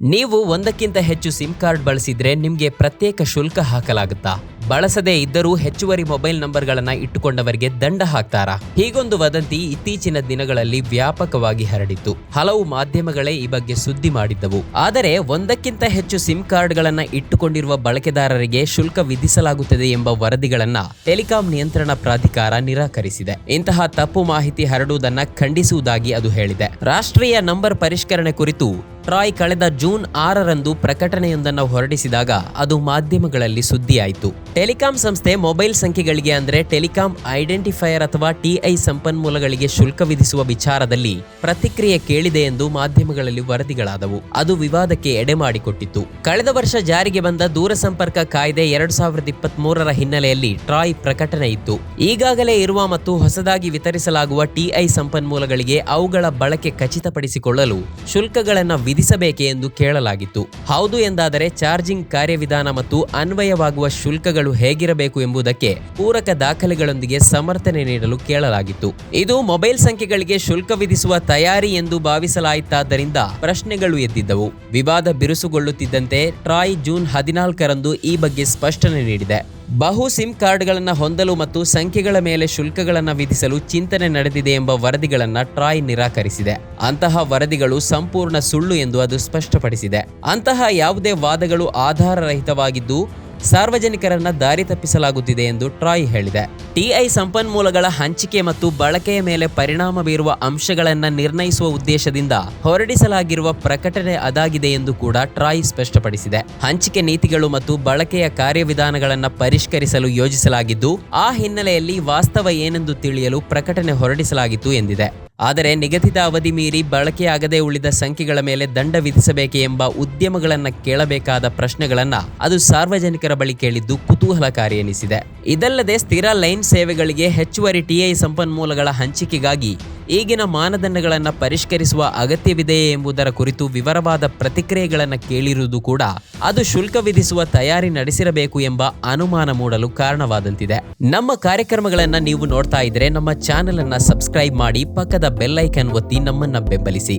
ನೀವು ಒಂದಕ್ಕಿಂತ ಹೆಚ್ಚು ಸಿಮ್ ಕಾರ್ಡ್ ಬಳಸಿದ್ರೆ ನಿಮಗೆ ಪ್ರತ್ಯೇಕ ಶುಲ್ಕ ಹಾಕಲಾಗುತ್ತಾ? ಬಳಸದೇ ಇದ್ದರೂ ಹೆಚ್ಚುವರಿ ಮೊಬೈಲ್ ನಂಬರ್ಗಳನ್ನು ಇಟ್ಟುಕೊಂಡವರಿಗೆ ದಂಡ ಹಾಕ್ತಾರಾ? ಹೀಗೊಂದು ವದಂತಿ ಇತ್ತೀಚಿನ ದಿನಗಳಲ್ಲಿ ವ್ಯಾಪಕವಾಗಿ ಹರಡಿತ್ತು. ಹಲವು ಮಾಧ್ಯಮಗಳೇ ಈ ಬಗ್ಗೆ ಸುದ್ದಿ ಮಾಡಿದ್ದವು. ಆದರೆ ಒಂದಕ್ಕಿಂತ ಹೆಚ್ಚು ಸಿಮ್ ಕಾರ್ಡ್ಗಳನ್ನು ಇಟ್ಟುಕೊಂಡಿರುವ ಬಳಕೆದಾರರಿಗೆ ಶುಲ್ಕ ವಿಧಿಸಲಾಗುತ್ತದೆ ಎಂಬ ವರದಿಗಳನ್ನ ಟೆಲಿಕಾಂ ನಿಯಂತ್ರಣ ಪ್ರಾಧಿಕಾರ ನಿರಾಕರಿಸಿದೆ. ಇಂತಹ ತಪ್ಪು ಮಾಹಿತಿ ಹರಡುವುದನ್ನು ಖಂಡಿಸುವುದಾಗಿ ಅದು ಹೇಳಿದೆ. ರಾಷ್ಟ್ರೀಯ ನಂಬರ್ ಪರಿಷ್ಕರಣೆ ಕುರಿತು ಟ್ರಾಯ್ ಕಳೆದ ಜೂನ್ ಆರರಂದು ಪ್ರಕಟಣೆಯೊಂದನ್ನು ಹೊರಡಿಸಿದಾಗ ಅದು ಮಾಧ್ಯಮಗಳಲ್ಲಿ ಸುದ್ದಿಯಾಯಿತು. ಟೆಲಿಕಾಂ ಸಂಸ್ಥೆ ಮೊಬೈಲ್ ಸಂಖ್ಯೆಗಳಿಗೆ ಅಂದರೆ ಟೆಲಿಕಾಂ ಐಡೆಂಟಿಫೈಯರ್ ಅಥವಾ ಟಿಐ ಸಂಪನ್ಮೂಲಗಳಿಗೆ ಶುಲ್ಕ ವಿಧಿಸುವ ವಿಚಾರದಲ್ಲಿ ಪ್ರತಿಕ್ರಿಯೆ ಕೇಳಿದೆ ಎಂದು ಮಾಧ್ಯಮಗಳಲ್ಲಿ ವರದಿಗಳಾದವು. ಅದು ವಿವಾದಕ್ಕೆ ಎಡೆಮಾಡಿಕೊಟ್ಟಿತ್ತು ಕಳೆದ ವರ್ಷ ಜಾರಿಗೆ ಬಂದ ದೂರಸಂಪರ್ಕ ಕಾಯ್ದೆ ಎರಡ್ ಸಾವಿರದ ಇಪ್ಪತ್ತ್ ಮೂರರ ಹಿನ್ನೆಲೆಯಲ್ಲಿ ಟ್ರಾಯ್ ಪ್ರಕಟಣೆ ಇತ್ತು. ಈಗಾಗಲೇ ಇರುವ ಮತ್ತು ಹೊಸದಾಗಿ ವಿತರಿಸಲಾಗುವ ಟಿಐ ಸಂಪನ್ಮೂಲಗಳಿಗೆ ಅವುಗಳ ಬಳಕೆ ಖಚಿತಪಡಿಸಿಕೊಳ್ಳಲು ಶುಲ್ಕಗಳನ್ನು ವಿಧಿಸಬೇಕೆ ಎಂದು ಕೇಳಲಾಗಿತ್ತು. ಹೌದು ಎಂದಾದರೆ ಚಾರ್ಜಿಂಗ್ ಕಾರ್ಯವಿಧಾನ ಮತ್ತು ಅನ್ವಯವಾಗುವ ಶುಲ್ಕಗಳು ಹೇಗಿರಬೇಕು ಎಂಬುದಕ್ಕೆ ಪೂರಕ ದಾಖಲೆಗಳೊಂದಿಗೆ ಸಮರ್ಥನೆ ನೀಡಲು ಕೇಳಲಾಗಿತ್ತು. ಇದು ಮೊಬೈಲ್ ಸಂಖ್ಯೆಗಳಿಗೆ ಶುಲ್ಕ ವಿಧಿಸುವ ತಯಾರಿ ಎಂದು ಭಾವಿಸಲಾಯಿತಾದ್ದರಿಂದ ಪ್ರಶ್ನೆಗಳು ಎದ್ದಿದ್ದವು. ವಿವಾದ ಬಿರುಸುಗೊಳ್ಳುತ್ತಿದ್ದಂತೆ ಟ್ರಾಯ್ ಜೂನ್ ಹದಿನಾಲ್ಕರಂದು ಈ ಬಗ್ಗೆ ಸ್ಪಷ್ಟನೆ ನೀಡಿದೆ. ಬಹು ಸಿಮ್ ಕಾರ್ಡ್ಗಳನ್ನು ಹೊಂದಲು ಮತ್ತು ಸಂಖ್ಯೆಗಳ ಮೇಲೆ ಶುಲ್ಕಗಳನ್ನು ವಿಧಿಸಲು ಚಿಂತನೆ ನಡೆದಿದೆ ಎಂಬ ವರದಿಗಳನ್ನು ಟ್ರಾಯ್ ನಿರಾಕರಿಸಿದೆ. ಅಂತಹ ವರದಿಗಳು ಸಂಪೂರ್ಣ ಸುಳ್ಳು ಎಂದು ಅದು ಸ್ಪಷ್ಟಪಡಿಸಿದೆ. ಅಂತಹ ಯಾವುದೇ ವಾದಗಳು ಆಧಾರರಹಿತವಾಗಿದ್ದು ಸಾರ್ವಜನಿಕರನ್ನ ದಾರಿ ತಪ್ಪಿಸಲಾಗುತ್ತಿದೆ ಎಂದು ಟ್ರಾಯ್ ಹೇಳಿದೆ. ಟಿಐ ಸಂಪನ್ಮೂಲಗಳ ಹಂಚಿಕೆ ಮತ್ತು ಬಳಕೆಯ ಮೇಲೆ ಪರಿಣಾಮ ಬೀರುವ ಅಂಶಗಳನ್ನು ನಿರ್ಣಯಿಸುವ ಉದ್ದೇಶದಿಂದ ಹೊರಡಿಸಲಾಗಿರುವ ಪ್ರಕಟಣೆ ಅದಾಗಿದೆ ಎಂದು ಕೂಡ ಟ್ರಾಯ್ ಸ್ಪಷ್ಟಪಡಿಸಿದೆ. ಹಂಚಿಕೆ ನೀತಿಗಳು ಮತ್ತು ಬಳಕೆಯ ಕಾರ್ಯವಿಧಾನಗಳನ್ನು ಪರಿಷ್ಕರಿಸಲು ಯೋಜಿಸಲಾಗಿದ್ದು, ಆ ಹಿನ್ನೆಲೆಯಲ್ಲಿ ವಾಸ್ತವ ಏನೆಂದು ತಿಳಿಯಲು ಪ್ರಕಟಣೆ ಹೊರಡಿಸಲಾಗಿತ್ತು ಎಂದಿದೆ. ಆದರೆ ನಿಗದಿತ ಅವಧಿ ಮೀರಿ ಬಳಕೆಯಾಗದೇ ಉಳಿದ ಸಂಖ್ಯೆಗಳ ಮೇಲೆ ದಂಡ ವಿಧಿಸಬೇಕೆ ಎಂಬ ಉದ್ಯಮಗಳನ್ನು ಕೇಳಬೇಕಾದ ಪ್ರಶ್ನೆಗಳನ್ನು ಅದು ಸಾರ್ವಜನಿಕರ ಬಳಿ ಕೇಳಿದ್ದು ಕುತೂಹಲಕಾರಿ ಎನಿಸಿದೆ. ಇದಲ್ಲದೆ ಸ್ಥಿರ ಲೈನ್ ಸೇವೆಗಳಿಗೆ ಹೆಚ್ಚುವರಿ ಟಿಐ ಸಂಪನ್ಮೂಲಗಳ ಹಂಚಿಕೆಗಾಗಿ ಈಗಿನ ಮಾನದಂಡಗಳನ್ನು ಪರಿಷ್ಕರಿಸುವ ಅಗತ್ಯವಿದೆಯೇ ಎಂಬುದರ ಕುರಿತು ವಿವರವಾದ ಪ್ರತಿಕ್ರಿಯೆಗಳನ್ನು ಕೇಳಿರುವುದು ಕೂಡ ಅದು ಶುಲ್ಕ ವಿಧಿಸುವ ತಯಾರಿ ನಡೆಸಿರಬೇಕು ಎಂಬ ಅನುಮಾನ ಮೂಡಲು ಕಾರಣವಾದಂತಿದೆ. ನಮ್ಮ ಕಾರ್ಯಕ್ರಮಗಳನ್ನು ನೀವು ನೋಡ್ತಾ ಇದ್ರೆ ನಮ್ಮ ಚಾನೆಲ್ ಅನ್ನ ಸಬ್ಸ್ಕ್ರೈಬ್ ಮಾಡಿ ಪಕ್ಕದ ಬೆಲ್ಲೈಕನ್ ಒತ್ತಿ ನಮ್ಮನ್ನ ಬೆಂಬಲಿಸಿ.